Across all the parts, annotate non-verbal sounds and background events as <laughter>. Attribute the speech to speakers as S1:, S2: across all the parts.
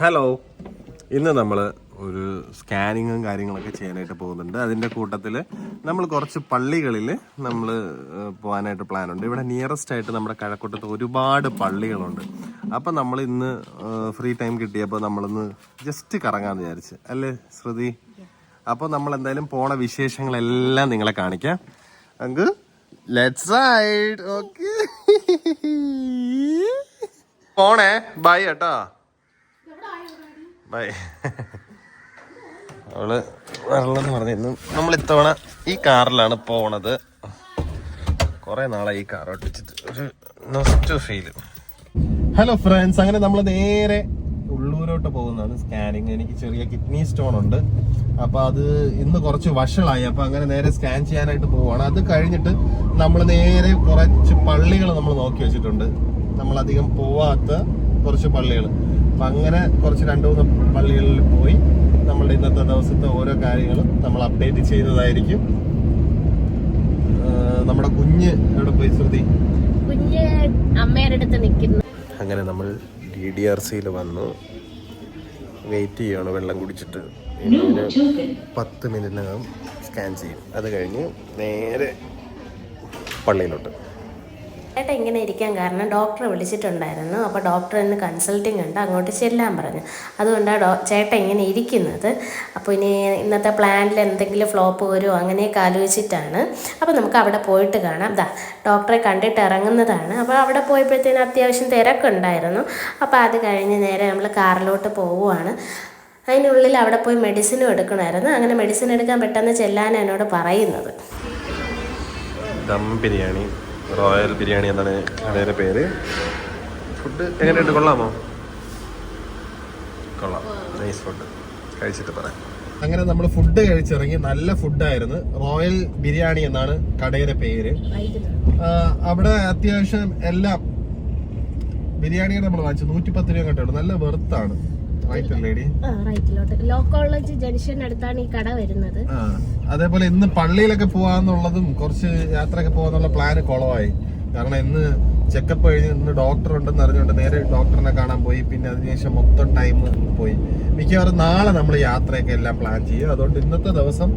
S1: Hello ഇന്ന് നമ്മൾ ഒരു സ്കാനിങ്ങും കാര്യങ്ങളൊക്കെ ചെയ്യാനായിട്ട് പോകുന്നുണ്ട്. അതിന്റെ കൂട്ടത്തിൽ നമ്മൾ കുറച്ച് പള്ളികളിൽ നമ്മൾ പോകാനായിട്ട് പ്ലാൻ ഉണ്ട്. ഇവിടെ നിയറസ്റ്റ് ആയിട്ട് നമ്മുടെ കഴക്കൂട്ടത്ത് ഒരുപാട് പള്ളികളുണ്ട്. അപ്പം നമ്മൾ ഇന്ന് ഫ്രീ ടൈം കിട്ടിയപ്പോൾ നമ്മളിന്ന് ജസ്റ്റ് കറങ്ങാമെന്ന് വിചാരിച്ച്. അല്ലേ ശ്രുതി? അപ്പോൾ നമ്മൾ എന്തായാലും പോണ വിശേഷങ്ങളെല്ലാം നിങ്ങളെ കാണിക്കാം. അങ്ക് ലെറ്റ്സ് റൈഡ് ഓക്കെ പോണേ. ബൈ കേട്ടോ. ബൈ <laughs> അവൾ വരണമെന്ന് പറഞ്ഞിരുന്നു നമ്മൾ ഇത്തവണ ഈ കാറിലാണ് പോണത്. കുറെ നാളെ ഈ കാർ ഒട്ടിച്ചിട്ട് ഒരു ഹലോ ഫ്രണ്ട്സ് അങ്ങനെ നമ്മൾ നേരെ ഉള്ളൂരോട്ട് പോകുന്നതാണ് സ്കാനിങ് എനിക്ക് ചെറിയ കിഡ്നി സ്റ്റോൺ ഉണ്ട്. അപ്പൊ അത് ഇന്ന് കുറച്ച് വഷളായി. അപ്പൊ അങ്ങനെ നേരെ സ്കാൻ ചെയ്യാനായിട്ട് പോവാണ്. അത് കഴിഞ്ഞിട്ട് നമ്മൾ നേരെ കുറച്ച് പള്ളികൾ നമ്മൾ നോക്കി വെച്ചിട്ടുണ്ട്. നമ്മൾ അധികം പോവാത്ത കുറച്ച് പള്ളികൾ അപ്പൊ അങ്ങനെ കുറച്ച് രണ്ട് മൂന്ന് പള്ളികളിൽ പോയി നമ്മളുടെ ഇന്നത്തെ ദിവസത്തെ ഓരോ കാര്യങ്ങളും നമ്മൾ അപ്ഡേറ്റ് ചെയ്യുന്നതായിരിക്കും നമ്മുടെ കുഞ്ഞ് എവിടെ പോയി ശ്രുതി?
S2: കുഞ്ഞ് അമ്മയുടെ അടുത്ത് നിൽക്കുന്നു.
S1: അങ്ങനെ നമ്മൾ ഡി ഡി ആർ സിയിൽ വന്നു. വെയിറ്റ് ചെയ്യണം വെള്ളം കുടിച്ചിട്ട്. പത്ത് മിനിറ്റിനകം സ്കാൻ ചെയ്യും. അത് കഴിഞ്ഞ് നേരെ പള്ളിയിലോട്ട്.
S2: ചേട്ടൻ ഇങ്ങനെ ഇരിക്കാൻ കാരണം ഡോക്ടറെ വിളിച്ചിട്ടുണ്ടായിരുന്നു. അപ്പോൾ ഡോക്ടർ ഇന്ന് കൺസൾട്ടിങ് ഉണ്ട്. അങ്ങോട്ട് ചെല്ലാൻ പറഞ്ഞു. അതുകൊണ്ടാണ് ഡോ ചേട്ടൻ ഇങ്ങനെ ഇരിക്കുന്നത്. അപ്പോൾ ഇനി ഇന്നത്തെ പ്ലാനിൽ എന്തെങ്കിലും ഫ്ലോപ്പ് വരുമോ അങ്ങനെയൊക്കെ ആലോചിച്ചിട്ടാണ്. അപ്പോൾ നമുക്ക് അവിടെ പോയിട്ട് കാണാം. ദാ ഡോക്ടറെ കണ്ടിട്ട് ഇറങ്ങുന്നതാണ്. അപ്പോൾ അവിടെ പോയപ്പോഴത്തേന് അത്യാവശ്യം തിരക്കുണ്ടായിരുന്നു. അപ്പോൾ അത് കഴിഞ്ഞ് നേരെ നമ്മൾ കാറിലോട്ട് പോവുകയാണ് അതിനുള്ളിൽ അവിടെ പോയി മെഡിസിനും എടുക്കണമായിരുന്നു. അങ്ങനെ മെഡിസിൻ എടുക്കാൻ പെട്ടെന്ന് ചെല്ലാൻ എന്നോട് പറയുന്നത്.
S1: ദം ബിരിയാണി. റോയൽ ബിരിയാണി എന്നാണ് കടയുടെ പേര്. ഫുഡ് എങ്ങനെയുണ്ട്? കൊള്ളാമോ? കൊള്ളാം. നൈസ് ഫുഡ് കഴിച്ചിട്ട് പറയാം. അങ്ങനെ നമ്മൾ ഫുഡ് കഴിച്ചിറങ്ങി നല്ല ഫുഡായിരുന്നു. റോയൽ ബിരിയാണി എന്നാണ് കടയുടെ പേര്. ആ, അവിടെ അത്യാവശ്യം എല്ലാം ബിരിയാണിയാണ് നമ്മൾ വാങ്ങിച്ചത്. നൂറ്റി പത്ത് രൂപ കണ്ടുള്ളൂ നല്ല വെറുത്താണ്
S2: റൈറ്റിലോട്ട്. ലോ കോളേജ് ജംഗ്ഷൻ അടുത്താണ് ഈ കട വരുന്നത്.
S1: അതേപോലെ ഇന്ന് പള്ളിയിലൊക്കെ പോവാന്നുള്ളതും കുറച്ച് യാത്രയൊക്കെ പോവാന്നുള്ള പ്ലാൻ കുളമായി കാരണം ഇന്ന് ചെക്കപ്പ് കഴിഞ്ഞ് ഇന്ന് ഡോക്ടർ ഉണ്ടെന്ന് അറിഞ്ഞുകൊണ്ട് നേരെ ഡോക്ടറിനെ കാണാൻ പോയി. പിന്നെ അതിനുശേഷം മൊത്തം ടൈം പോയി. മിക്കവാറും നാളെ നമ്മൾ യാത്രയൊക്കെ എല്ലാം പ്ലാൻ ചെയ്യും. അതുകൊണ്ട് ഇന്നത്തെ ദിവസം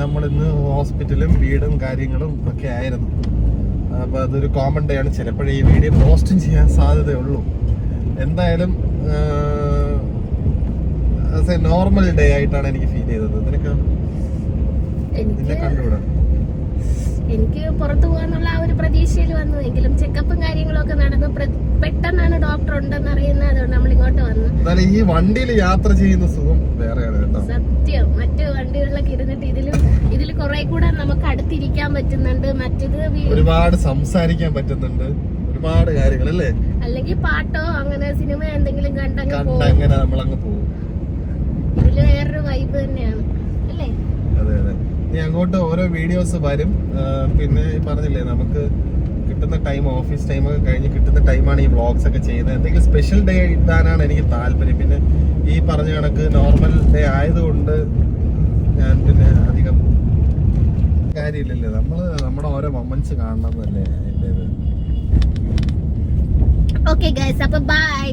S1: നമ്മൾ ഇന്ന് ഹോസ്പിറ്റലും വീടും കാര്യങ്ങളും ഒക്കെ ആയിരുന്നു. അപ്പോൾ അതൊരു കോമൺ ഡേ ആണ്. ചിലപ്പോഴേ ഈ വീഡിയോ പോസ്റ്റും ചെയ്യാൻ സാധ്യതയുള്ളൂ. എന്തായാലും നോർമൽ ഡേ ആയിട്ടാണ് എനിക്ക് ഫീൽ ചെയ്തത്. നിനക്ക്? നിന്നെ
S2: എനിക്ക് പുറത്തു പോകാന്നുള്ള ആ ഒരു പ്രതീക്ഷയിൽ വന്നു. എങ്കിലും ചെക്കപ്പും കാര്യങ്ങളും ഒക്കെ നടന്നു പെട്ടെന്നാണ് ഡോക്ടർ ഉണ്ടെന്ന് അറിയുന്നത്. അതുകൊണ്ട് നമ്മൾ ഇങ്ങോട്ട് വന്നു.
S1: ഈ വണ്ടിയിൽ യാത്ര ചെയ്യുന്ന സുഖം വേറെയാണ് കേട്ടോ.
S2: സത്യം. മറ്റു വണ്ടികളിലൊക്കെ ഇരുന്നിട്ട് ഇതിലും ഇതിൽ കുറെ കൂടെ നമുക്ക് അടുത്തിരിക്കാൻ പറ്റുന്നുണ്ട്. മറ്റേത്
S1: ഒരുപാട് സംസാരിക്കാൻ പറ്റുന്നുണ്ട്. ഒരുപാട് കാര്യങ്ങൾ അല്ലേ?
S2: അല്ലെങ്കിൽ പാട്ടോ അങ്ങനെ സിനിമ എന്തെങ്കിലും കണ്ടങ്ങ്
S1: കണ്ട്
S2: പോകും. തന്നെയാണ്. അല്ലേ?
S1: അതെ അതെ. ഇനി അങ്ങോട്ട് ഓരോ വീഡിയോസ് വരും. പിന്നെ പറഞ്ഞില്ലേ നമുക്ക് കിട്ടുന്ന ടൈം ഓഫീസ് ടൈം ഒക്കെ കഴിഞ്ഞ് കിട്ടുന്ന ടൈമാണ് ഈ വ്ളോഗ്സ് ഒക്കെ ചെയ്യുന്നത്. എന്തെങ്കിലും സ്പെഷ്യൽ ഡേ ഇടാനാണ് എനിക്ക് താല്പര്യം. പിന്നെ ഈ പറഞ്ഞ കണക്ക് നോർമൽ ഡേ ആയതുകൊണ്ട് ഞാൻ പിന്നെ അധികം കാര്യമില്ലല്ലേ. നമ്മൾ നമ്മുടെ ഓരോ മൊമെന്റ്സ് കാണണം എന്നല്ലേ എന്റെ ഇത്.
S2: ഓക്കെ ഗൈസ് അപ്പൊ ബൈ